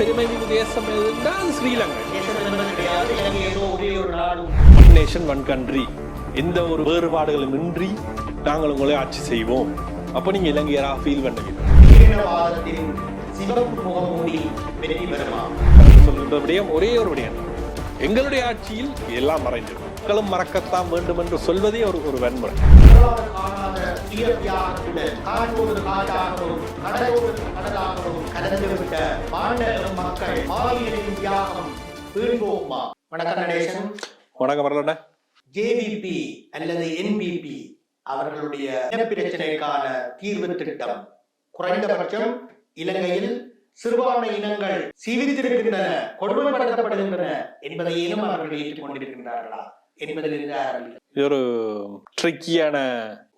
பெருமை மிகு தேசம் அது ஸ்ரீலங்கா. நேஷன் ஒன் கண்ட்ரி எந்த ஒரு வேறுபாடுகளும் இன்றி நாங்கள் உங்களை ஆட்சி செய்வோம். அப்போ நீங்க இலங்கையராக ஃபீல் பண்ணுவீங்க சொல்கின்ற விடயம் ஒரே ஒரு விடயம். எங்களுடைய ஆட்சியில் எல்லாம் மறைந்திருக்கும். மக்களும் மறக்கத்தான் வேண்டும் என்று சொல்வதே ஒரு ஒரு வன்முறை. சுயத்தியாகத்துடன் காற்றோடு காற்றாகவும் கடலோடு கடலாகவும் மக்கள் மாவீரின் தியாகம் வீழ்வோமா? வணக்கம் நடேசன் வணக்கம் வரலண்ணே. ஜேவிபி அல்லது என்பிபி அவர்களுடைய இனப்பிரச்சனைக்கான தீர்வு திட்டம். குறைந்தபட்சம் இலங்கையில் சிறுபான்மை இனங்கள் சீவித்திருக்கின்றன கொடுமைப்படுத்தப்படுகின்றன என்பதையும் அவர்கள் ஏற்றுக்கொண்டிருக்கின்றார்களா? என்பதில் இது ஒரு ட்ரிக்கியான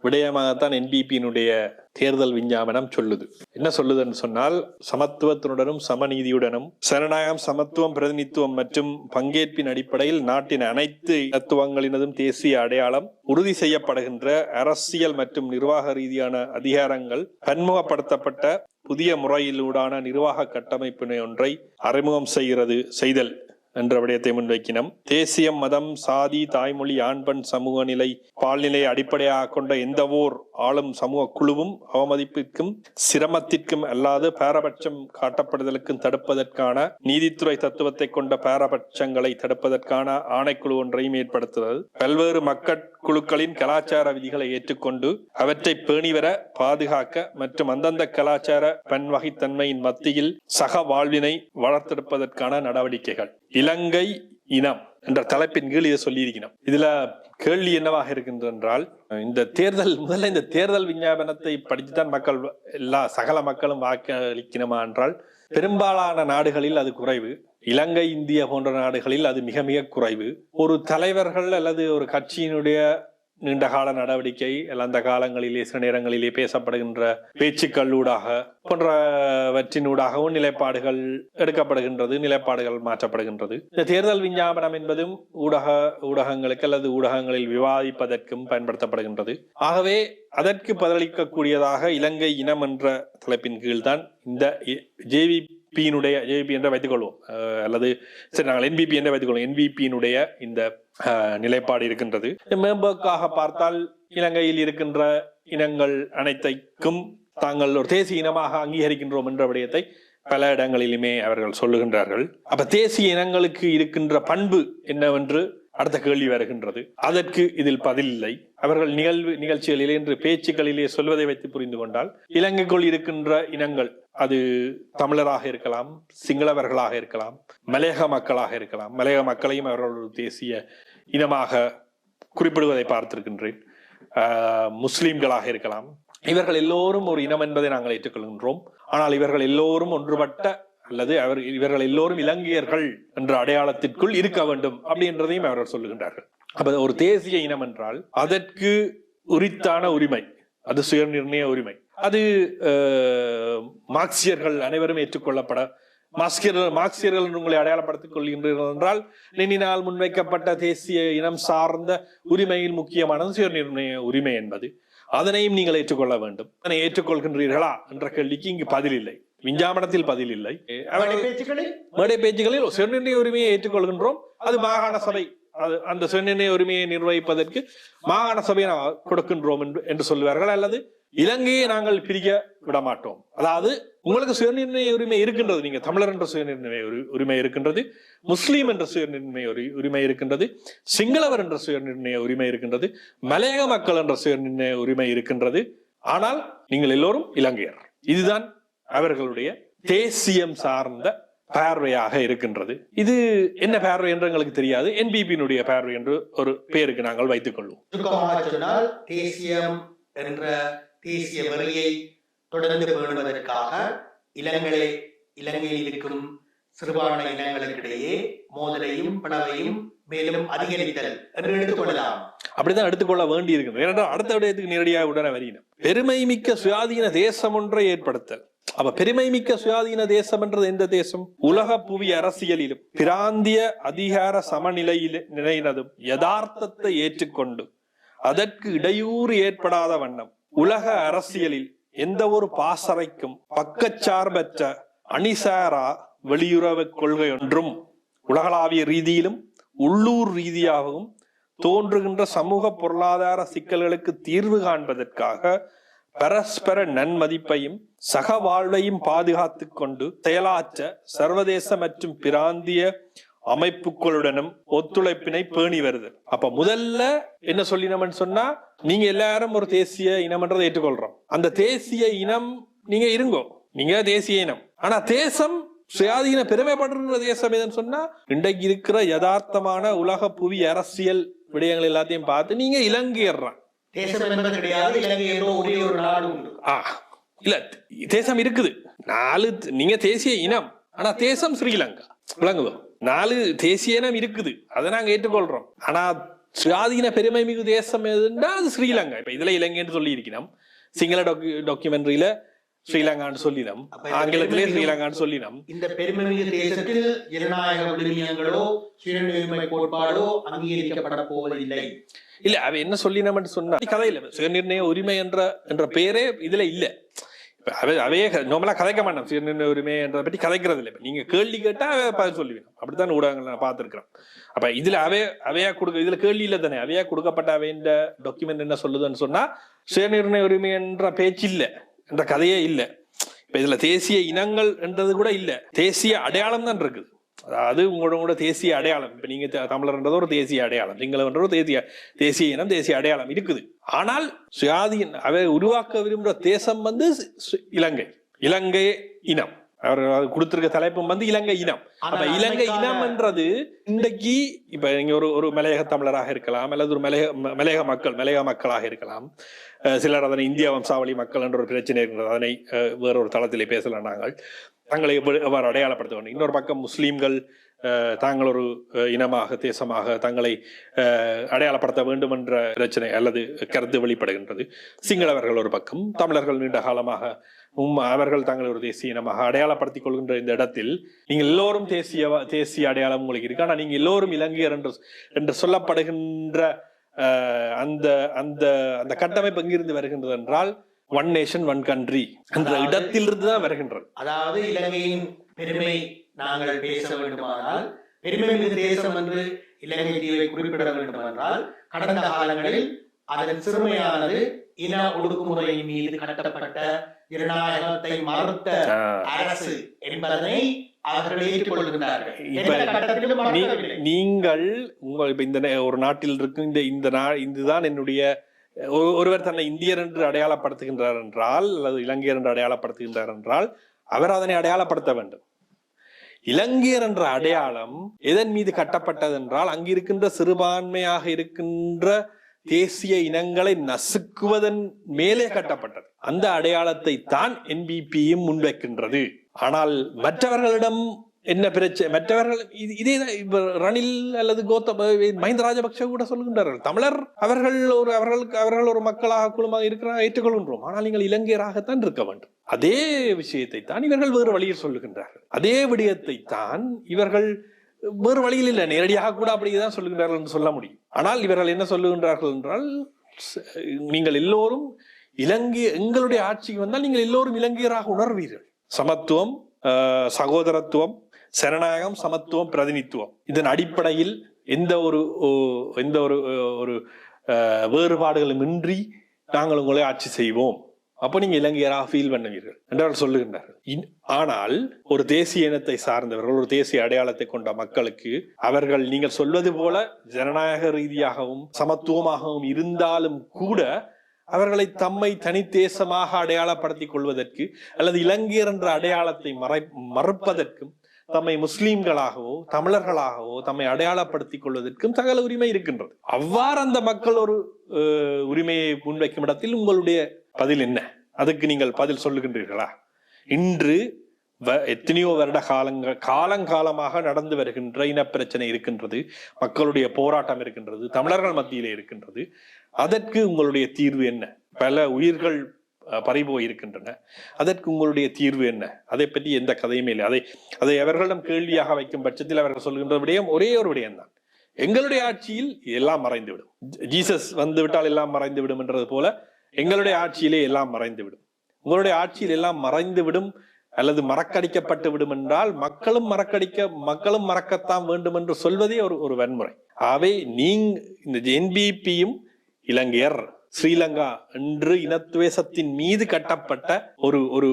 விடயமாகத்தான் என்பிபியினுடைய தேர்தல் விஞ்ஞாபனம் சொல்லுது. என்ன சொல்லுதுன்னு சொன்னால் சமத்துவத்தினுடனும் சமநீதியுடனும் சனநாயகம் சமத்துவம் பிரதிநிதித்துவம் மற்றும் பங்கேற்பின் அடிப்படையில் நாட்டின் அனைத்து தத்துவங்களினதும் தேசிய அடையாளம் உறுதி செய்யப்படுகின்ற அரசியல் மற்றும் நிர்வாக ரீதியான அதிகாரங்கள் பன்முகப்படுத்தப்பட்ட புதிய முறையிலூடான நிர்வாக கட்டமைப்பினை ஒன்றை அறிமுகம் செய்கிறது செய்தல். என்ற விடயத்தை முன்வைக்கினோம் தேசியம் மதம் சாதி தாய்மொழி ஆண்பெண் சமூக நிலை பால்நிலையை அடிப்படையாக கொண்ட எந்த ஓர் ஆளும் சமூக குழுவும் அவமதிப்பிற்கும் சிரமத்திற்கும் அல்லாது பாரபட்சம் காட்டப்படுதலுக்கும் தடுப்பதற்கான நீதித்துறை தத்துவத்தை கொண்ட பாரபட்சங்களை தடுப்பதற்கான ஆணைக்குழு ஒன்றையும் ஏற்படுத்துகிறது பல்வேறு மக்கள் குழுக்களின் கலாச்சார விதிகளை ஏற்றுக்கொண்டு அவற்றை பேணிவர பாதுகாக்க மற்றும் அந்தந்த கலாச்சார பன்வகைத்தன்மையின் மத்தியில் சக வாழ்வினை வளர்த்தெடுப்பதற்கான நடவடிக்கைகள். இலங்கை இனம் என்ற தலைப்பின் கீழ் இதை சொல்லியிருக்கிறோம் இதுல கேள்வி என்னவாக இருக்கின்ற என்றால் இந்த தேர்தல் முதல்ல இந்த தேர்தல் விஞ்ஞாபனத்தை படித்துதான் மக்கள் எல்லா சகல மக்களும் வாக்களிக்கணுமா என்றால் பெரும்பாலான நாடுகளில் அது குறைவு. இலங்கை இந்தியா போன்ற நாடுகளில் அது மிக மிக குறைவு. ஒரு தலைவர்கள் அல்லது ஒரு கட்சியினுடைய நீண்டகால நடவடிக்கை அந்த காலங்களிலே சில நேரங்களிலே பேசப்படுகின்ற பேச்சுக்களூடாக போன்றவற்றினூடாகவும் நிலைப்பாடுகள் எடுக்கப்படுகின்றது நிலைப்பாடுகள் மாற்றப்படுகின்றது. இந்த தேர்தல் விஞ்ஞாபனம் என்பதும் ஊடக ஊடகங்களுக்கு அல்லது ஊடகங்களில் விவாதிப்பதற்கும் பயன்படுத்தப்படுகின்றது. ஆகவே அதற்கு பதிலளிக்கக்கூடியதாக இலங்கை இனம் என்ற தலைப்பின் கீழ்தான் இந்த ஜேவி என்பிபியினுடைய ஜேபி என்று வைத்துக்கொள்வோம். அல்லது சரி நாங்கள் என்பிபி என்று வைத்துக்கொள்வோம். என்பிபியினுடைய இந்த நிலைப்பாடு இருக்கின்றது. மேம்போக்காக பார்த்தால் இலங்கையில் இருக்கின்ற இனங்கள் அனைத்தைக்கும் தாங்கள் ஒரு தேசிய இனமாக அங்கீகரிக்கின்றோம் என்ற விடயத்தை பல இடங்களிலுமே அவர்கள் சொல்லுகின்றார்கள். அப்ப தேசிய இனங்களுக்கு இருக்கின்ற பண்பு என்னவென்று அடுத்த கேள்வி வருகின்றது. அதற்கு இதில் பதில் இல்லை. அவர்கள் நிகழ்வு நிகழ்ச்சிகளிலே என்று பேச்சுக்களிலே சொல்வதை வைத்து புரிந்து கொண்டால் இலங்கைக்குள் இருக்கின்ற இனங்கள் அது தமிழராக இருக்கலாம் சிங்களவர்களாக இருக்கலாம் மலையக மக்களாக இருக்கலாம் மலையக மக்களையும் அவர்கள் ஒரு தேசிய இனமாக குறிப்பிடுவதை பார்த்திருக்கின்றேன். முஸ்லீம்களாக இருக்கலாம். இவர்கள் எல்லோரும் ஒரு இனம் என்பதை நாங்கள் ஏற்றுக்கொள்கின்றோம். ஆனால் இவர்கள் எல்லோரும் ஒன்றுபட்ட அல்லது அவர் இவர்கள் எல்லோரும் இலங்கையர்கள் என்ற அடையாளத்திற்குள் இருக்க வேண்டும் அப்படின்றதையும் அவர்கள் சொல்லுகின்றார்கள். அப்ப ஒரு தேசிய இனம் என்றால் அதற்கு உரித்தான உரிமை அது சுயநிர்ணய உரிமை. அது மார்க்சியர்கள் அனைவரும் ஏற்றுக்கொள்ளப்பட மார்க்சியர்கள் மார்க்சியர்கள் உங்களை அடையாளப்படுத்திக் கொள்கின்றீர்கள் என்றால் லெனினால் முன்வைக்கப்பட்ட தேசிய இனம் சார்ந்த உரிமையில் முக்கியமானது சுயநிர்ணய உரிமை என்பது. அதனையும் நீங்கள் ஏற்றுக்கொள்ள வேண்டும். அதனை ஏற்றுக்கொள்கின்றீர்களா என்ற கேள்விக்கு இங்கு பதில் இல்லை. விஞ்ஞாபனத்தில் பதில் இல்லை மேடை பேச்சுகளில் சுயநிர்ணய உரிமையை ஏற்றுக்கொள்கின்றோம். அது மாகாண சபை அது அந்த சுயநிர்ணய உரிமையை நிர்வகிப்பதற்கு மாகாண சபையை நாம் கொடுக்கின்றோம் என்று- என்று சொல்லுவார்கள். அல்லது இலங்கையை நாங்கள் பிரிக்க விட மாட்டோம் அதாவது உங்களுக்கு சுயநிர்ணய உரிமை இருக்கின்றது. நீங்க தமிழர் என்ற சுயநிர்ணய உரி- உரிமை இருக்கின்றது. முஸ்லீம் என்ற சுயநிர்ணய உரி- உரிமை இருக்கின்றது. சிங்களவர் என்ற சுயநிர்ணய உரிமை இருக்கின்றது. மலையக மக்கள் என்ற சுயநிர்ணய உரிமை இருக்கின்றது. ஆனால் நீங்கள் எல்லோரும் இலங்கையர். இதுதான் அவர்களுடைய தேசியம் சார்ந்த பார்வையாக இருக்கின்றது. இது என்ன பார்வை என்று எங்களுக்கு தெரியாது. என்பிபியினுடைய பார்வை என்று ஒரு பேருக்கு நாங்கள் வைத்துக் கொள்வோம். தேசியம் என்ற தேசிய வெறியை தொடர்ந்து பேணுவதற்காக இளங்களை இலங்கையில் இருக்கும் சிறுபான்மை இனங்களுக்கிடையே மோதலையும் பிளவையும் மேலும் அதிகரித்தல் என்று எடுத்துக்கொள்ளலாம் அப்படிதான் எடுத்துக்கொள்ள வேண்டி இருக்கிறது ஏனென்றால் அடுத்த விடயத்துக்கு நேரடியாக உடனே வருகிறோம். பெருமை மிக்க சுயாதீன தேசம் ஒன்றை ஏற்படுத்தல். அப்ப பெருமை மிக்க சுயாதீன தேசம் என்றது எந்த தேசம்? உலக புவி அரசியலிலும் பிராந்திய அதிகார சமநிலையில் நிலையினதும் யதார்த்தத்தை ஏற்றுக்கொண்டு அதற்கு இடையூறு ஏற்படாத வண்ணம் உலக அரசியலில் எந்த ஒரு பாசறைக்கும் பக்கச்சார்பற்ற அணிசாரா வெளியுறவு கொள்கை ஒன்றும் உலகளாவிய ரீதியிலும் உள்ளூர் ரீதியாகவும் தோன்றுகின்ற சமூக பொருளாதார சிக்கல்களுக்கு தீர்வு காண்பதற்காக பரஸ்பர நன்மதிப்பையும் சக வாழ்வையும் பாதுகாத்துக் கொண்டு செயலாற்ற சர்வதேச மற்றும் பிராந்திய அமைப்புகளுடனும் ஒத்துழைப்பினை பேணி வருது. அப்ப முதல்ல என்ன சொல்லினோம்னு சொன்னா நீங்க எல்லாரும் ஒரு தேசிய இனம்ன்றதை ஏற்றுக்கொள்றோம். அந்த தேசிய இனம் நீங்க இருங்கோ. நீங்க தேசிய இனம். ஆனா தேசம் சுயாதீன பெருமைப்படுற தேசம் எதுன்னு சொன்னா இன்றைக்கு இருக்கிற யதார்த்தமான உலக புவி அரசியல் விடயங்கள் எல்லாத்தையும் பார்த்து நீங்க இலங்கையர்றான் தேசம் என்பது கிடையாது இலங்கை ஏதோ ஒரே ஒரு நாடு உண்டு. இல்ல தேசம் இருக்குது. நாலு நீங்க தேசிய இனம். ஆனா தேசம் ஸ்ரீலங்கா. விளங்குதோ? நாலு தேசிய இனம் இருக்குது. அதை நாங்க ஏற்றுக்கொள்றோம். ஆனா சுயாதீன பெருமை மிகு தேசம் எதுன்னா அது ஸ்ரீலங்கா. இப்ப இதுல இலங்கைன்னு சொல்லி இருக்கிறோம் சிங்கள டாக்கு டாக்குமெண்ட்ரியில ஸ்ரீலங்கான்னு சொல்லினோம். ஆங்கிலத்திலே ஸ்ரீலங்கான்னு சொல்லினோம். இந்த பெருமைமிகு தேசத்தில் ஜனநாயக விழுமியங்களோ சுயநிர்ணய கோட்பாடோ அங்கீகரிக்கப்பட போவதில்லை. இல்ல அவ என்ன சொல்லினோம்னு சொன்னா கதையில சுயநிர்ணய உரிமை என்ற என்ற பெயரே இதுல இல்ல. அவையே நார்மலா கதைக்க மாட்டோம் சுயநிர்ணய உரிமை என்றதை பற்றி கதைக்கிறது இல்லை நீங்க கேள்வி கேட்டா அவ பதில் சொல்லுவேன் அப்படித்தான் ஊடகங்கள் நான் பார்த்திருக்கிறேன் அப்ப இதுல அவே அவையா கொடுக்க இதுல கேள்வி இல்ல தானே. அவையா கொடுக்கப்பட்ட அவைன்ற டாக்குமெண்ட் என்ன சொல்லுதுன்னு சொன்னா சுயநிர்ணய உரிமை என்ற பேச்சு இல்ல. என்ற கதையே இல்லை. இப்போ இதில் தேசிய இனங்கள் என்றது கூட இல்லை. தேசிய அடையாளம் தான் இருக்குது. அதாவது உங்களோட கூட தேசிய அடையாளம். இப்போ நீங்க த- தமிழர்ன்றது ஒரு தேசிய அடையாளம். சிங்களம்ன்றது ஒரு தேசிய தேசிய இனம் தேசிய அடையாளம் இருக்குது. ஆனால் சுயாதீன் அவை உருவாக்க விரும்புகிற தேசம் வந்து இலங்கை. இலங்கை இனம். அவர் கொடுத்திருக்க தலைப்பும் வந்து இலங்கை இனம். அப்ப இலங்கை அன்னைக்கான- இனம் என்றது இன்றைக்கு இப்ப நீங்க ஒரு ஒரு மலையக தமிழராக இருக்கலாம் அல்லது ஒரு மலையக மலையக மக்கள் மலையக மக்களாக இருக்கலாம். சிலர் அதனை இந்திய வம்சாவளி மக்கள் என்ற ஒரு பிரச்சனை இருக்கிறது அதனை வேறொரு தளத்திலே பேசலாம் நாங்கள். தங்களை எவ்வ- எவ்வாறு அடையாளப்படுத்த வேண்டும்? இன்னொரு பக்கம் முஸ்லீம்கள் தாங்கள் ஒரு இனமாக தேசமாக தங்களை அடையாளப்படுத்த வேண்டும் என்ற பிரச்சனை அல்லது கருத்து வெளிப்படுகின்றது. சிங்களவர்கள் ஒரு பக்கம் தமிழர்கள் நீண்ட காலமாக அவர்கள் தங்களை ஒரு தேசிய இனமாக அடையாளப்படுத்திக் கொள்கின்ற இந்த இடத்தில் நீங்கள் எல்லோரும் தேசிய தேசிய அடையாளம் உங்களுக்கு இருக்கு. ஆனா நீங்க எல்லோரும் இலங்கையர் என்று என்று சொல்லப்படுகின்ற அந்த அந்த அந்த கட்டமைப்பு எங்கிருந்து வருகின்றது என்றால் ஒன் நேஷன் ஒன் கண்ட்ரி என்ற அதாவது- இடத்திலிருந்து தான் வருகின்றது. அதாவது இலங்கையின் பெருமை நாங்கள் பேச வேண்டுமானால் பெருமை மிகு தேசம் என்று இலங்கை தீவை குறிப்பிட வேண்டுமென்றால் கடந்த காலங்களில் அதன் சிறுமையானது இன ஒடுக்குமுறையின் மீது கட்டப்பட்ட ஜனநாயகத்தை மறுத்த அரசு என்பதனை நீங்கள் உங்கள் இப்ப இந்த ஒரு நாட்டில் இருக்கும் இந்த இந்த இதுதான் என்னுடைய ஒரு- ஒருவர் தன்னை இந்தியர் என்று அடையாளப்படுத்துகின்றார் என்றால் அல்லது இலங்கையர் என்று அடையாளப்படுத்துகின்றார் என்றால் அவர் அதனை அடையாளப்படுத்த வேண்டும். இலங்கையர் என்ற அடையாளம் எதன் மீது கட்டப்பட்டது என்றால் அங்கிருக்கின்ற சிறுபான்மையாக இருக்கின்ற தேசிய இனங்களை நசுக்குவதன் மேலே கட்டப்பட்டது. அந்த அடையாளத்தை தான் என்பிபியும் முன்வைக்கின்றது. ஆனால் மற்றவர்களிடம் என்ன பிரச்சனை மற்றவர்கள் இது- இதே தான் ரணில் அல்லது கோத்தம் மஹிந்த ராஜபக்ஷ கூட சொல்லுகின்றார்கள். தமிழர் அவர்கள் ஒரு அவர்களுக்கு அவர்கள் ஒரு மக்களாக குழுமாக இருக்கிறார் ஏற்றுக்கொள்கின்றோம். ஆனால் நீங்கள் இலங்கையராகத்தான் இருக்க வேண்டும். அதே விஷயத்தை தான் இவர்கள் வேறு வழியில் சொல்லுகின்றார்கள். அதே விடயத்தை தான் இவர்கள் வேறு வழியில் இல்லை. நேரடியாக கூட அப்படிதான் சொல்லுகின்றார்கள் என்று சொல்ல முடியும். ஆனால் இவர்கள் என்ன சொல்லுகின்றார்கள் என்றால் நீங்கள் எல்லோரும் இலங்கை எங்களுடைய ஆட்சிக்கு வந்தால் நீங்கள் எல்லோரும் இலங்கையராக உணர்வீர்கள். சமத்துவம் ஆஹ், சகோதரத்துவம் சரணாயகம் சமத்துவம் பிரதிநித்துவம் இதன் அடிப்படையில் எந்த ஒரு ஓ- எந்த ஒரு ஒரு வேறுபாடுகளும் இன்றி நாங்கள் உங்களை ஆட்சி செய்வோம். அப்ப நீங்க இலங்கையராக ஃபீல் பண்ணுவீர்கள் என்றால் சொல்லுகின்றார்கள். இன்- ஆனால் ஒரு தேசிய இனத்தை சார்ந்தவர்கள் ஒரு தேசிய அடையாளத்தை கொண்ட மக்களுக்கு அவர்கள் நீங்கள் சொல்வது போல ஜனநாயக ரீதியாகவும் சமத்துவமாகவும் இருந்தாலும் கூட அவர்களை தம்மை தனித்தேசமாக அடையாளப்படுத்திக் கொள்வதற்கு அல்லது இலங்கையர் என்ற அடையாளத்தை மறை மறுப்பதற்கும் தம்மை முஸ்லீம்களாகவோ தமிழர்களாகவோ தம்மை அடையாளப்படுத்திக் கொள்வதற்கும் சகல உரிமை இருக்கின்றது. அவ்வாறு அந்த மக்கள் ஒரு உரிமையை முன்வைக்கும் இடத்தில் உங்களுடைய பதில் என்ன? அதுக்கு நீங்கள் பதில் சொல்லுகின்றீர்களா? இன்று வ- எத்தனையோ வருட காலங்கள் காலங்காலமாக நடந்து வருகின்ற இனப்பிரச்சனை இருக்கின்றது. மக்களுடைய போராட்டம் இருக்கின்றது. தமிழர்கள் மத்தியிலே இருக்கின்றது. அதற்கு உங்களுடைய தீர்வு என்ன? பல உயிர்கள் பறிபோய் இருக்கின்றன. அதற்கு உங்களுடைய தீர்வு என்ன? அதை பற்றி எந்த கதையுமே இல்லை. அதை அதை அவர்களிடம் கேள்வியாக வைக்கும் பட்சத்தில் அவர்கள் சொல்கின்ற விடயம் ஒரே ஒரு விடயம் தான் எங்களுடைய ஆட்சியில் எல்லாம் மறைந்துவிடும். ஜீசஸ் வந்துவிட்டால் எல்லாம் மறைந்து விடும் என்றது போல எங்களுடைய ஆட்சியிலே எல்லாம் மறைந்து விடும் உங்களுடைய ஆட்சியில் எல்லாம் மறைந்து விடும் அல்லது மறக்கடிக்கப்பட்டு விடும் என்றால் மக்களும் மறக்கடிக்க மக்களும் மறக்கத்தான் வேண்டும் என்று சொல்வதே ஒரு ஒரு வன்முறை. ஆகவே நீங்க இந்த என்பிபியும் இலங்கையர் ஸ்ரீலங்கா என்று இனத்துவேசத்தின் மீது கட்டப்பட்ட ஒரு ஒரு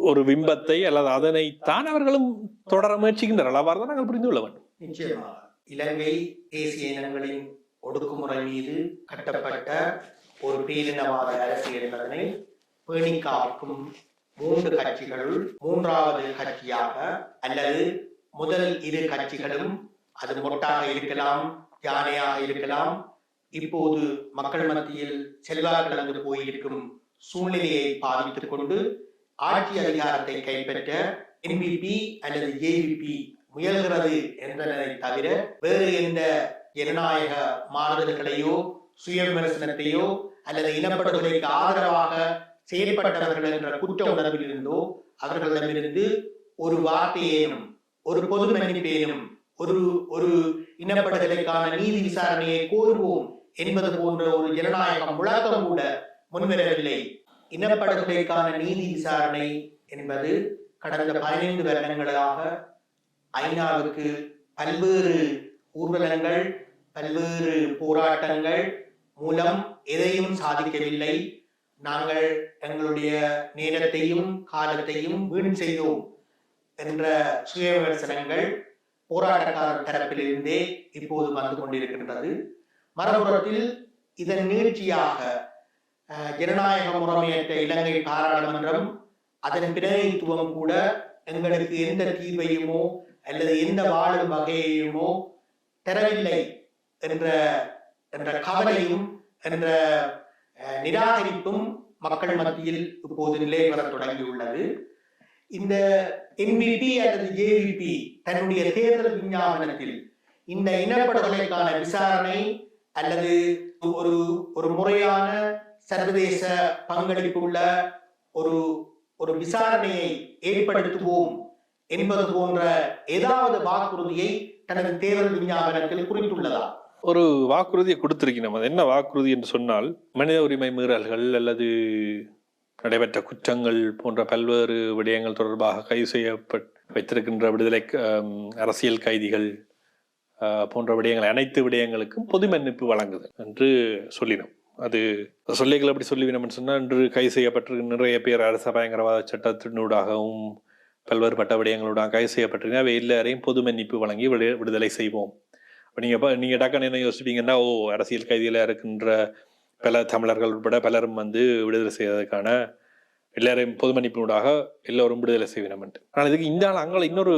ஒரு பிம்பத்தை அல்லது அதனை தான் அவர்களும் தொடர முயற்சிக்கின்றனர். அவ்வாறு தான் நாங்கள் புரிந்து கொள்ள வேண்டும். நிச்சயமாக இலங்கை தேசிய இனங்களின் ஒடுக்குமுறை மீது கட்டப்பட்ட ஒரு பேரினவாத அரசியல் என்பதனை பேணி காக்கும் மூன்று கட்சிகளுள் மூன்றாவது கட்சியாக அல்லது முதல் இரு கட்சிகளும் அது மொட்டாக இருக்கலாம் யானையாக இருக்கலாம் இப்போது மக்கள் மத்தியில் செல்வாக்கு இழந்து போயிருக்கும் சூழ்நிலையை பாதித்துக் கொண்டு ஆட்சி அதிகாரத்தை கைப்பற்ற என்பிபி அல்லது ஏவிபி முயல்கிறது என்பதை தவிர வேறு எந்த ஜனநாயக மாறுதல்களையோ சுய விமர்சனத்தையோ அல்லது இனப்படுகொலைக்கு ஆதரவாக செயல்பட்டவர்கள் என்ற குற்ற உணர்வில் இருந்தோ அவர்களிடமிருந்து ஒரு வார்த்தையேனும் ஒரு பொது மன்னிப்பேனும் ஒரு ஒரு இனப்படுகொலைக்கான நீதி விசாரணையை கோருவோம் என்பது போன்ற ஒரு ஜனநாயக முழக்கம் கூட முன்வரவில்லை. இனப்படுகொலைக்கான நீதி விசாரணை என்பது கடந்த பதினைந்து வருடங்களாக ஐநாவுக்கு பல்வேறு ஊர்வலங்கள் பல்வேறு போராட்டங்கள் மூலம் எதையும் சாதிக்கவில்லை. நாங்கள் எங்களுடைய நேரத்தையும் காலத்தையும் வீண் செய்தோம் என்ற சுய விமர்சனங்கள் போராட்டக்காரர் தரப்பிலிருந்தே இப்போது வந்து கொண்டிருக்கின்றது. மறுபுறத்தில் இதன் நீட்சியாக ஜனநாயக முறைமையற்ற இலங்கை பாராளுமன்றம் அதன் பிரதிநிதித்துவம் கூட எங்களுக்கு எந்த தீர்வையுமோ அல்லது எந்த வாழும் வகையையுமோ தரவில்லை என்ற என்ற கவலையும் என்ற அஹ், நிராகரிப்பும் மக்கள் மத்தியில் இப்போது நிலை வர தொடங்கியுள்ளது. இந்த என்பிபி அல்லது ஜேவிபி தன்னுடைய தேர்தல் விஞ்ஞாபனத்தில் இந்த இனப்படுகொலைக்கான விசாரணை அல்லது ஒரு ஒரு முறையான சர்வதேச பங்களிப்புள்ள ஒரு ஒரு விசாரணையை ஏற்படுத்துவோம் என்பது போன்ற ஏதாவது வாக்குறுதியை தனது தேர்தல் விஞ்ஞாபனத்தில் குறித்துள்ளதா ஒரு வாக்குறுதியை கொடுத்திருக்கிறோம் அது என்ன வாக்குறுதி என்று சொன்னால் மனித உரிமை மீறல்கள் அல்லது நடைபெற்ற குற்றங்கள் போன்ற பல்வேறு விடயங்கள் தொடர்பாக கைது செய்யப்பட் வைத்திருக்கின்ற விடுதலை அரசியல் கைதிகள் போன்ற விடயங்கள் அனைத்து விடயங்களுக்கும் பொது மன்னிப்பு வழங்குது என்று சொல்லினோம். அது சொல்லிகள் அப்படி சொல்லிவினோம்னு சொன்னால் இன்று கைது செய்யப்பட்டிருக்க நிறைய பேர் அரச பயங்கரவாத சட்டத்தினூடாகவும் பல்வேறு பட்ட விடயங்களோட கைது செய்யப்பட்டிருக்க அவை எல்லாரையும் பொது மன்னிப்பு வழங்கி விடு- விடுதலை செய்வோம். இப்போ நீங்கள் இப்போ நீங்கள் டக்குன்னு என்ன யோசிப்பீங்கன்னா ஓ அரசியல் கைதியில் இருக்கின்ற பல தமிழர்கள் உட்பட பலரும் வந்து விடுதலை செய்வதற்கான எல்லாரையும் பொது மன்னிப்பினூடாக எல்லோரும் விடுதலை செய்வினமென்ட்டு ஆனால் இதுக்கு இந்த ஆள் அங்கே இன்னொரு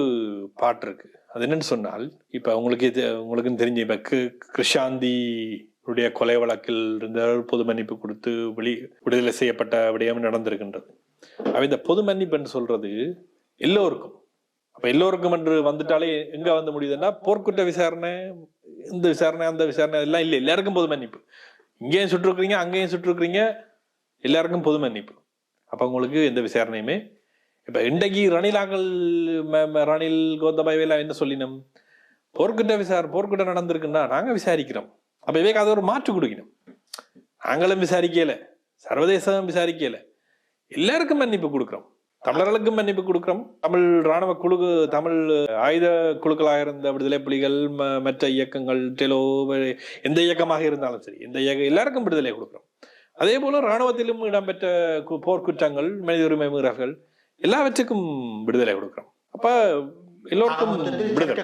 பாட்டு இருக்கு. அது என்னன்னு சொன்னால் இப்போ உங்களுக்கு உங்களுக்குன்னு தெரிஞ்ச இப்போ கிருஷாந்தி உடைய கொலை வழக்கில் இருந்த பொது மன்னிப்பு கொடுத்து வெளி விடுதலை செய்யப்பட்ட விடயம் நடந்திருக்கின்றது. அவ இந்த பொது மன்னிப்புன்னு சொல்றது எல்லோருக்கும். அப்போ எல்லோருக்கும் என்று வந்துட்டாலே எங்கே வந்து முடியுதுன்னா போர்க்குற்ற விசாரணை இந்த விசாரணை அந்த விசாரணை எல்லாம் இல்லை. எல்லாருக்கும் பொது மன்னிப்பு. இங்கேயும் சுட்டிருக்கிறீங்க அங்கேயும் சுட்டிருக்கிறீங்க எல்லாருக்கும் பொது மன்னிப்பு. அப்ப உங்களுக்கு எந்த விசாரணையுமே? இப்ப இன்றைக்கு ரணிலாங்கல் ரணில் கோத்தபாய்வெல்லாம் என்ன சொல்லினோம்? போர்க்குற்ற விசாரணை போர்க்குற்றம் நடந்திருக்குன்னா நாங்க விசாரிக்கிறோம். அப்போ இவைக்கு அதை ஒரு மாற்று கொடுக்கணும் நாங்களும் விசாரிக்கல. சர்வதேசம் விசாரிக்கல. எல்லாருக்கும் மன்னிப்பு கொடுக்குறோம். தமிழர்களுக்கும் மன்னிப்பு கொடுக்குறோம். தமிழ் ராணுவ குழு தமிழ் ஆயுத குழுக்களாக இருந்த விடுதலை புலிகள் ம- மற்ற இயக்கங்கள் டெலோ எந்த இயக்கமாக இருந்தாலும் சரி எந்த இயக்க எல்லாருக்கும் விடுதலை கொடுக்குறோம். அதே போல ராணுவத்திலும் இடம்பெற்ற போர்க்குற்றங்கள் மனித உரிமை மீறல்கள் எல்லாவற்றுக்கும் விடுதலை கொடுக்குறோம். அப்ப எல்லோருக்கும் விடுதலை.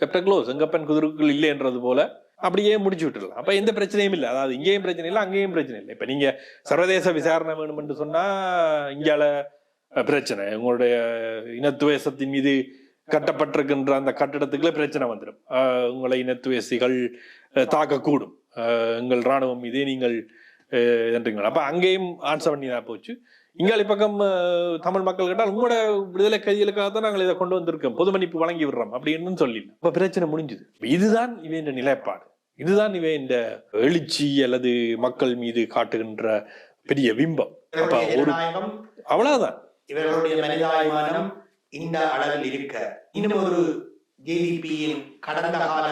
கெப்டர் க்ளோஸ் எங்கப்பன் குதிரைக்குள் இல்லைன்றது போல அப்படியே முடிச்சு விட்டுடலாம். அப்ப எந்த பிரச்சனையும் இல்லை. அதாவது இங்கேயும் பிரச்சனை இல்லை அங்கேயும் பிரச்சனை இல்லை. இப்ப நீங்க சர்வதேச விசாரணை வேணும்னு சொன்னா இங்கால பிரச்சனை. உங்களுடைய இனத்துவேசத்தின் மீது கட்டப்பட்டிருக்கின்ற அந்த கட்டிடத்துக்குள்ள பிரச்சனை வந்துடும். உங்களை இனத்துவேசிகள் தாக்கக்கூடும். அஹ், எங்கள் ராணுவம் மீதே நீங்கள் அஹ், இதன்றீங்களா அப்ப அங்கேயும் ஆன்சர் பண்ணி போச்சு. இங்காலி பக்கம் தமிழ் மக்கள் கேட்டால் உங்களோட விடுதலை கைதிகளுக்காக தான் நாங்கள் இதை கொண்டு வந்திருக்கோம். பொது மன்னிப்பு வழங்கி விடுறோம் அப்படின்னு சொல்லி அப்ப பிரச்சனை முடிஞ்சுது. இதுதான் இவன் நிலைப்பாடு. இதுதான் இவன் இந்த எழுச்சி அல்லது மக்கள் மீது காட்டுகின்ற பெரிய பிம்பம். ஒரு அவ்வளவுதான். இவர்களுடைய மனிதாபிமானம் இந்த அளவில் இருக்க. இன்னும் ஒரு ஜேவிபியின் கடந்த கால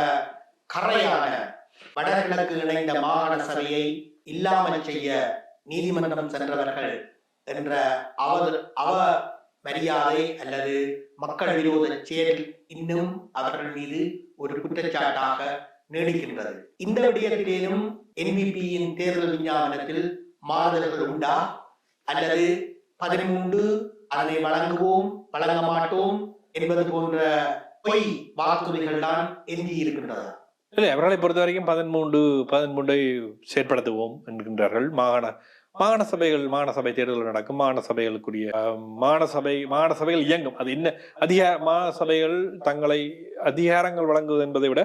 கரையான வடகிழக்கு இணைந்த மாகாண சபையை இல்லாமல் செய்ய நீதிமன்றம் சென்றவர்கள் என்ற அவ அவ மரியாதை அல்லது மக்கள் விரோத செயல் இன்னும் அவர்கள் மீது ஒரு குற்றச்சாட்டாக நீடிக்கின்றது. இந்த விடயத்திலேயும் என்பிபியின் தேர்தல் விஞ்ஞாபனத்தில் மாறுதல்கள் உண்டா? அல்லது பதிமூன்று அதனை வழங்குவோம் வழங்க மாட்டோம் என்பது போன்ற பொய் வாக்குறுதிகள் தான் எஞ்சி இருக்கின்றதா இல்லை அவர்களை பொறுத்த வரைக்கும் பதிமூன்று பதிமூன்றை செயற்படுத்துவோம் என்கின்றார்கள். மாகாண மாகாண சபைகள் மாகாண சபை தேர்தல் நடக்கும். மாகாண சபைகளுக்குரிய மாகாண சபை மாகாண சபைகள் இயங்கும். அது என்ன? அதிகார மாகாண சபைகள் தங்களை அதிகாரங்கள் வழங்குவது என்பதை விட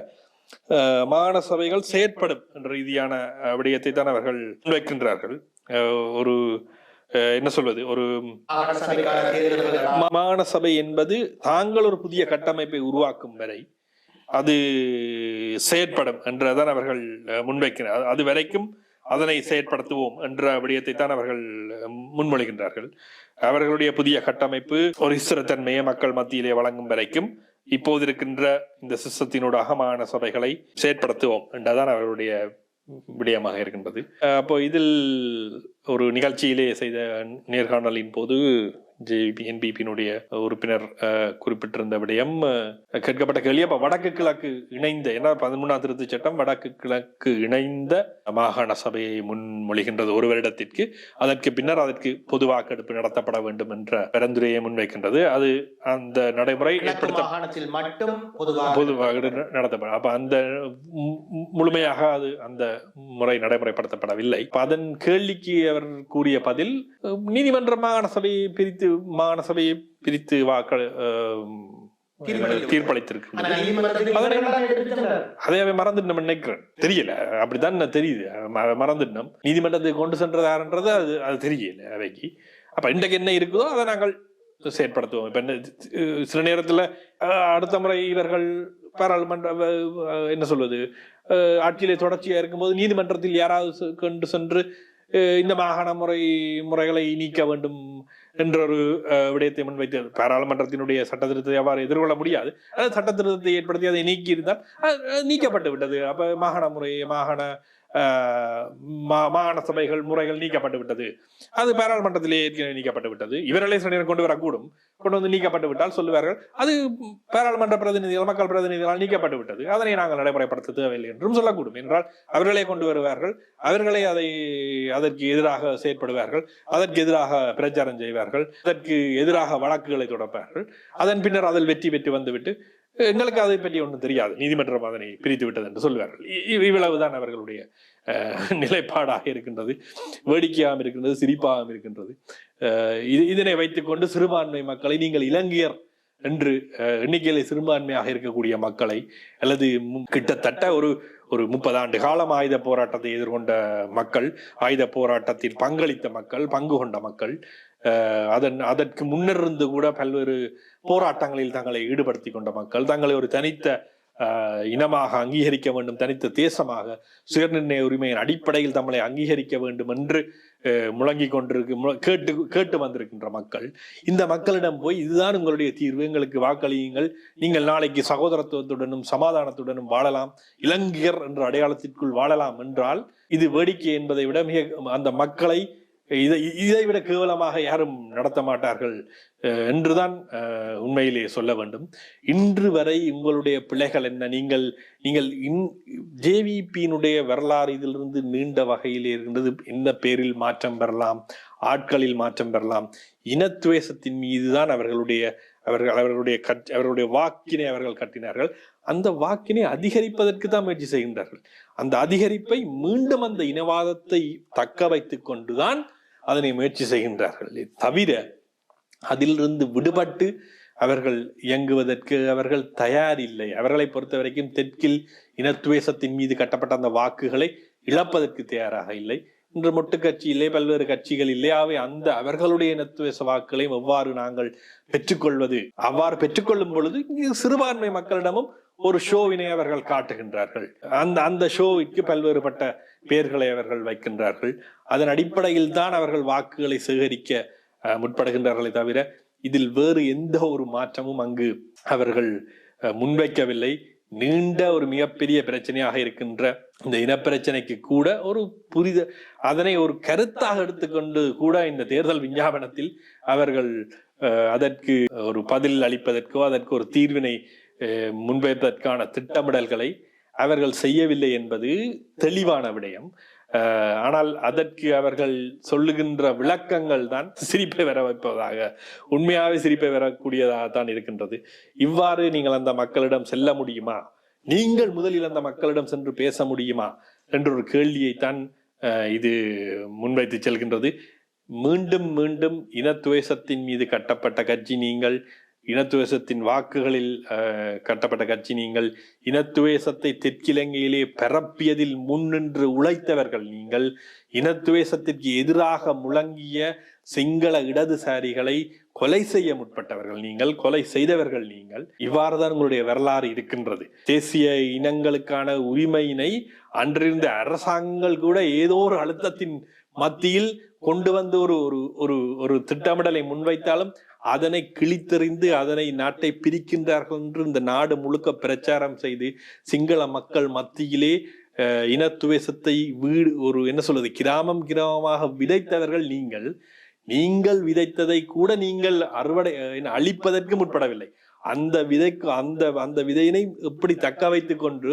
மாகாண சபைகள் செயற்படும் என்ற ரீதியான விடயத்தை தான் அவர்கள் முன்வைக்கின்றார்கள் அஹ், ஒரு என்ன சொல்வது? ஒரு மாகாண சபை என்பது தாங்கள் ஒரு புதிய கட்டமைப்பை உருவாக்கும் வரை அது செயற்படும் என்றுதான் அவர்கள் முன்வைக்கிறார். அது வரைக்கும் அதனை செயற்படுத்துவோம் என்ற விடயத்தை தான் அவர்கள் முன்மொழிகின்றார்கள். அவர்களுடைய புதிய கட்டமைப்பு ஒரு ஸ்திரத்தன்மையை மக்கள் மத்தியிலே வழங்கும் வரைக்கும் இப்போது இருக்கின்ற இந்த சிஸ்டத்தினோட அகமான சபைகளை செயற்படுத்துவோம் என்றதான் அவர்களுடைய விடயமாக இருக்கின்றது. அப்போ இதில் ஒரு நிகழ்ச்சியிலே செய்த நேர்காணலின் போது ஜேபி என்பிபியினுடைய உறுப்பினர் குறிப்பிட்டிருந்த விடயம் கேட்கப்பட்ட கேள்வி. அப்ப வடக்கு கிழக்கு இணைந்த ஏன்னா பதிமூணாம் திருத்த சட்டம் வடக்கு கிழக்கு இணைந்த மாகாண சபையை முன்மொழிகின்றது ஒரு வருடத்திற்கு. அதற்கு பின்னர் அதற்கு பொது வாக்கெடுப்பு நடத்தப்பட வேண்டும் என்ற பரிந்துரையை முன்வைக்கின்றது. அது அந்த நடைமுறை ஏற்படுத்த மட்டும் பொதுவாக பொதுவாக நடத்தப்படும் அப்ப அந்த முழுமையாக அது அந்த முறை நடைமுறைப்படுத்தப்படவில்லை. அதன் கேள்விக்கு அவர் கூறிய பதில் நீதிமன்ற மாகாண சபையை பிரித்து மாகாண சபையை பிரித்து வாக்கள் நினைக்கிறேன். தெரியல. தெரியுது. கொண்டு அது அது தெரியல அவைக்கு. அப்ப இன்றைக்கு என்ன இருக்குதோ அதை நாங்கள் செயற்படுத்துவோம். இப்ப என்ன சில நேரத்துல அடுத்த முறை இவர்கள் பாராளுமன்ற என்ன சொல்வது ஆட்சியிலே தொடர்ச்சியா இருக்கும்போது நீதிமன்றத்தில் யாராவது கொண்டு சென்று இந்த மாகாண முறை முறைகளை நீக்க வேண்டும் என்ற ஒரு அஹ், விடயத்தை முன்வைத்து பாராளுமன்றத்தினுடைய சட்ட திருத்தத்தை அவ்வாறு எதிர்கொள்ள முடியாது. அது சட்ட திருத்தத்தை ஏற்படுத்தி அதை நீக்கி இருந்தால் நீக்கப்பட்டு விட்டது. அப்ப மாகாண முறை மாகாண மாகாண சபைகள் முறைகள் நீக்கப்பட்டு விட்டது. அது பாராளுமன்றத்திலே ஏற்கனவே நீக்கப்பட்டு விட்டது. இவர்களே சில கொண்டு வரக்கூடும். கொண்டு வந்து நீக்கப்பட்டு விட்டால் சொல்லுவார்கள் அது பாராளுமன்ற பிரதிநிதிகள் மக்கள் பிரதிநிதிகளால் நீக்கப்பட்டு விட்டது. அதனை நாங்கள் நடைமுறைப்படுத்த தேவையில்லை என்றும் சொல்லக்கூடும். என்றால் அவர்களே கொண்டு வருவார்கள் அவர்களே அதை அதற்கு எதிராக செயற்படுவார்கள் அதற்கு எதிராக பிரச்சாரம் செய்வார்கள் அதற்கு எதிராக வழக்குகளை தொடப்பார்கள் அதன் பின்னர் அதில் வெற்றி பெற்று வந்துவிட்டு எங்களுக்கு அதை பற்றி ஒன்றும் தெரியாது. நீதிமன்றம் அதனை பிரித்து விட்டது என்று சொல்வார்கள் இவ்வளவுதான் அவர்களுடைய அஹ், நிலைப்பாடாக இருக்கின்றது. வேடிக்கையாகவும் இருக்கின்றது சிரிப்பாகவும் இருக்கின்றது. அஹ், இது இதனை வைத்துக்கொண்டு சிறுபான்மை மக்களை நீங்கள் இலங்கையர் என்று அஹ், எண்ணிக்கையில சிறுபான்மையாக இருக்கக்கூடிய மக்களை அல்லது கிட்டத்தட்ட ஒரு ஒரு முப்பது ஆண்டு காலம் ஆயுத போராட்டத்தை எதிர்கொண்ட மக்கள் ஆயுத போராட்டத்தில் பங்களித்த மக்கள் பங்கு கொண்ட மக்கள் அஹ், அதன் அதற்கு முன்னிருந்து கூட பல்வேறு போராட்டங்களில் தங்களை ஈடுபடுத்தி கொண்ட மக்கள் தங்களை ஒரு தனித்த இனமாக அங்கீகரிக்க வேண்டும் தனித்த தேசமாக சுயநிர்ணய உரிமையின் அடிப்படையில் தம்மை அங்கீகரிக்க வேண்டும் என்று முழங்கி முழங்கிக் கொண்டிருக்கு மு- கேட்டு கேட்டு வந்திருக்கின்ற மக்கள். இந்த மக்களிடம் போய் இதுதான் உங்களுடைய தீர்வு எங்களுக்கு வாக்களியுங்கள் நீங்கள் நாளைக்கு சகோதரத்துவத்துடனும் சமாதானத்துடனும் வாழலாம் இலங்கையர் என்ற அடையாளத்திற்குள் வாழலாம் என்றால் இது வேடிக்கை என்பதை விட மிக அந்த மக்களை இதை இதை விட கேவலமாக யாரும் நடத்த மாட்டார்கள் என்றுதான் உண்மையிலே சொல்ல வேண்டும். இன்று வரை உங்களுடைய பிழைகள் என்ன? நீங்கள் நீங்கள் இன் ஜேவிபியினுடைய வரலாறு இதிலிருந்து நீண்ட வகையில் இருக்கின்றது. என்ன பேரில் மாற்றம் பெறலாம்? ஆட்களில் மாற்றம் பெறலாம்? இனத்துவேசத்தின் மீதுதான் அவர்களுடைய அவர்கள் அவர்களுடைய கட் அவர்களுடைய வாக்கினை அவர்கள் கட்டினார்கள். அந்த வாக்கினை அதிகரிப்பதற்கு தான் முயற்சி செய்கின்றார்கள். அந்த அதிகரிப்பை மீண்டும் அந்த இனவாதத்தை தக்க வைத்துக் கொண்டுதான் அதனை முயற்சி செய்கின்றார்கள். தவிர அதிலிருந்து விடுபட்டு அவர்கள் இயங்குவதற்கு அவர்கள் தயார் இல்லை அவர்களை பொறுத்த வரைக்கும் தெற்கில் இனத்துவேசத்தின் மீது கட்டப்பட்ட அந்த வாக்குகளை இழப்பதற்கு தயாராக இல்லை. இன்று மொட்டு கட்சியிலே பல்வேறு கட்சிகள் இல்லையாவே அந்த அவர்களுடைய இனத்துவேச வாக்குகளையும் எவ்வாறு நாங்கள் பெற்றுக்கொள்வது அவ்வாறு பெற்றுக்கொள்ளும் பொழுது இங்கு சிறுபான்மை மக்களிடமும் ஒரு ஷோவினை அவர்கள் காட்டுகின்றார்கள். அந்த அந்த ஷோவிற்கு பல்வேறுபட்ட பெயர்களை அவர்கள் வைக்கின்றார்கள். அதன் அடிப்படையில் தான் அவர்கள் வாக்குகளை சேகரிக்க முற்படுகின்றார்களே தவிர இதில் வேறு எந்த ஒரு மாற்றமும் அங்கு அவர்கள் முன்வைக்கவில்லை. நீண்ட ஒரு மிகப்பெரிய பிரச்சனையாக இருக்கின்ற இந்த இனப்பிரச்சனைக்கு கூட ஒரு புரித அதனை ஒரு கருத்தாக எடுத்துக்கொண்டு கூட இந்த தேர்தல் விஞ்ஞாபனத்தில் அவர்கள் அதற்கு ஒரு பதில் அளிப்பதற்கோ அதற்கு ஒரு தீர்வினை முன்வைப்பதற்கான திட்டமிடல்களை அவர்கள் செய்யவில்லை என்பது தெளிவான விடயம். ஆனால் அதற்கு அவர்கள் சொல்லுகின்ற விளக்கங்கள் தான் சிரிப்பை வர வைப்பதாக உண்மையாகவே சிரிப்பை வரக்கூடியதாக தான் இருக்கின்றது. இவ்வாறு நீங்கள் அந்த மக்களிடம் செல்ல முடியுமா? நீங்கள் முதலில் அந்த மக்களிடம் சென்று பேச முடியுமா? என்ற ஒரு கேள்வியைத்தான் இது முன்வைத்து செல்கின்றது. மீண்டும் மீண்டும் இனத்துவேசத்தின் மீது கட்டப்பட்ட கட்சி நீங்கள் இனத்துவேசத்தின் வாக்குகளில் அஹ், கட்டப்பட்ட கட்சி நீங்கள் இனத்துவேசத்தை தெற்கிலங்கையிலே பரப்பியதில் முன்னின்று உழைத்தவர்கள் நீங்கள் இனத்துவேசத்திற்கு எதிராக முழங்கிய சிங்கள இடதுசாரிகளை கொலை செய்ய முற்பட்டவர்கள் நீங்கள் கொலை செய்தவர்கள் நீங்கள். இவ்வாறுதான் உங்களுடைய வரலாறு இருக்கின்றது. தேசிய இனங்களுக்கான உரிமையினை அன்றிருந்த அரசாங்கங்கள் கூட ஏதோ ஒரு அழுத்தத்தின் மத்தியில் கொண்டு வந்து ஒரு ஒரு ஒரு ஒரு திட்டமிடலை முன்வைத்தாலும் அதனை கிழித்தெறிந்து அதனை நாட்டை பிரிக்கின்றார்கள் என்று இந்த நாடு முழுக்க பிரச்சாரம் செய்து சிங்கள மக்கள் மத்தியிலே அஹ், இனத்துவேசத்தை வீடு ஒரு என்ன சொல்வது கிராமம் கிராமமாக விதைத்தவர்கள் நீங்கள் நீங்கள் விதைத்ததை கூட நீங்கள் அறுவடை அழிப்பதற்கு முற்படவில்லை. அந்த விதைக்கு அந்த அந்த விதையினை எப்படி தக்க வைத்து கொண்டு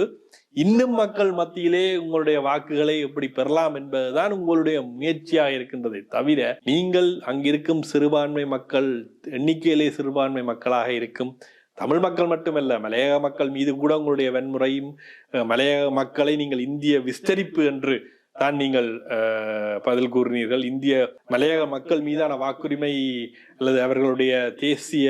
இன்னும் மக்கள் மத்தியிலே உங்களுடைய வாக்குகளை எப்படி பெறலாம் என்பதுதான் உங்களுடைய முயற்சியாக இருக்கின்றதை தவிர நீங்கள் அங்கிருக்கும் சிறுபான்மை மக்கள் எண்ணிக்கையிலே சிறுபான்மை மக்களாக இருக்கும் தமிழ் மக்கள் மட்டுமல்ல மலையக மக்கள் மீது கூட உங்களுடைய வன்முறையும் மலையக மக்களை நீங்கள் இந்திய விஸ்தரிப்பு என்று தான் நீங்கள் பதில் கூறினீர்கள். இந்திய மலையக மக்கள் மீதான வாக்குரிமை அல்லது அவர்களுடைய தேசிய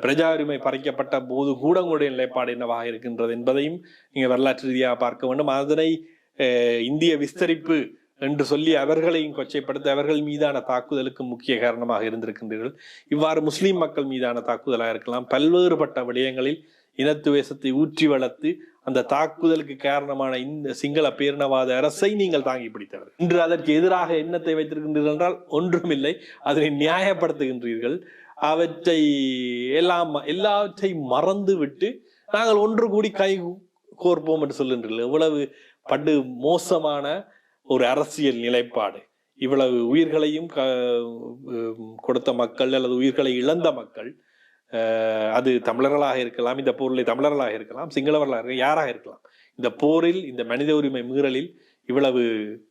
பிரஜா உரிமை பறிக்கப்பட்ட போது கூட உங்களுடைய நிலைப்பாடு என்னவாக இருக்கின்றது என்பதையும் நீங்கள் வரலாற்று ரீதியாக பார்க்க வேண்டும். அதனை அஹ், இந்திய விஸ்தரிப்பு என்று சொல்லி அவர்களையும் கொச்சைப்படுத்தி அவர்கள் மீதான தாக்குதலுக்கு முக்கிய காரணமாக இருந்திருக்கின்றீர்கள். இவ்வாறு முஸ்லீம் மக்கள் மீதான தாக்குதலாக இருக்கலாம். பல்வேறுபட்ட விடயங்களில் இனத்துவேசத்தை ஊற்றி வளர்த்து அந்த தாக்குதலுக்கு காரணமான இந்த சிங்கள பேரினவாத அரசை நீங்கள் தாங்கி பிடித்தவர். இன்று அதற்கு எதிராக எண்ணத்தை வைத்திருக்கின்றீர்கள் என்றால் ஒன்றுமில்லை. அதனை நியாயப்படுத்துகின்றீர்கள். அவற்றை எல்லாம் எல்லாவற்றை மறந்து விட்டு நாங்கள் ஒன்று கூடி கை கோர்ப்போம் என்று சொல்கின்றீர்கள். எவ்வளவு படு மோசமான ஒரு அரசியல் நிலைப்பாடு. இவ்வளவு உயிர்களையும் க- கொடுத்த மக்கள் அல்லது உயிர்களை இழந்த மக்கள் அது தமிழர்களாக இருக்கலாம் இந்த போரில் தமிழர்களாக இருக்கலாம் சிங்களவர்களாக இருக்கலாம் யாராக இருக்கலாம். இந்த போரில் இந்த மனித உரிமை மீறலில் இவ்வளவு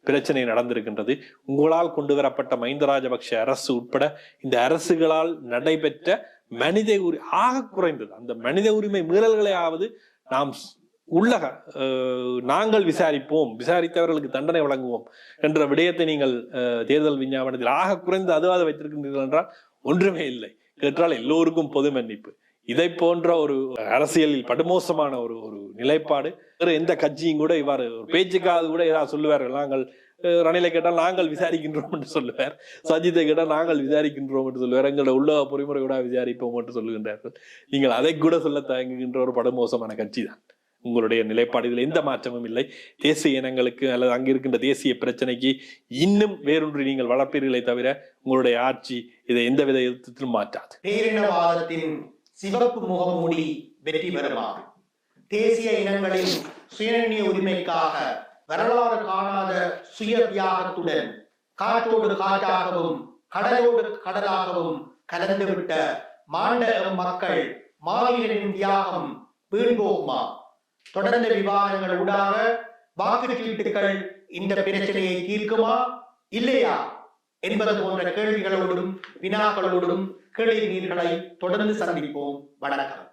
பிரச்சனை நடந்திருக்கின்றது. உங்களால் கொண்டு வரப்பட்ட மஹிந்த ராஜபக்ஷ அரசு உட்பட இந்த அரசுகளால் நடைபெற்ற மனித உரி ஆக குறைந்தது. அந்த மனித உரிமை மீறல்களையாவது நாம் ஸ்- உள்ளக அஹ், நாங்கள் விசாரிப்போம் விசாரித்தவர்களுக்கு தண்டனை வழங்குவோம் என்ற விடயத்தை நீங்கள் அஹ், தேர்தல் விஞ்ஞாபனத்தில் ஆக குறைந்து அதுவாக வைத்திருக்கின்றீர்கள் என்றால் ஒன்றுமே இல்லை. கேட்டால் எல்லோருக்கும் பொது மன்னிப்பு. இதை போன்ற ஒரு அரசியலில் படுமோசமான ஒரு ஒரு நிலைப்பாடு வேறு எந்த கட்சியும் கூட இவ்வாறு ஒரு பேச்சுக்காவது கூட ஏதாவது சொல்லுவார்கள். நாங்கள் ரணிலை கேட்டால் நாங்கள் விசாரிக்கின்றோம் என்று சொல்லுவார். சஜித்தை கேட்டால் நாங்கள் விசாரிக்கின்றோம் என்று சொல்லுவார். எங்களோட உள்ள பொறிமுறை கூட விசாரிப்போம் என்று சொல்லுகின்றார்கள். நீங்கள் அதை கூட சொல்ல தயங்குகின்ற ஒரு படுமோசமான கட்சி தான் உங்களுடைய நிலைப்பாடு இதில் எந்த மாற்றமும் இல்லை. தேசிய இனங்களுக்கு அல்லது அங்கிருக்கின்ற தேசிய பிரச்சனைக்கு இன்னும் வேறொன்று நீங்கள் வளர்ப்பீர்களே தவிர உங்களுடைய ஆட்சி இதை எந்த வித விதத்திலும் மாற்றாது. பேரினவாதத்தின் சிவப்பு முகமூடி வெற்றி பெறுமா? தேசிய இனங்களின் சுயநிய உரிமைக்காக வரலாறு காணாத சுய தியாகத்துடன் காற்றோடு காற்றாகவும் கடலோடு கடலாகவும் கலந்துவிட்ட மாண்ட மக்கள் மாவீரனின் தியாகம் வீண் போகுமா? தொடர்ந்த விவாதங்கள் ஊடாக வாக்குச்சீட்டுகள் இந்த பிரச்சனையை தீர்க்குமா? இல்லையா? என்பது போன்ற கேள்விகளோடும் வினாக்களோடும் கேள்வி நீர்களை தொடர்ந்து சந்திப்போம். வணக்கம்.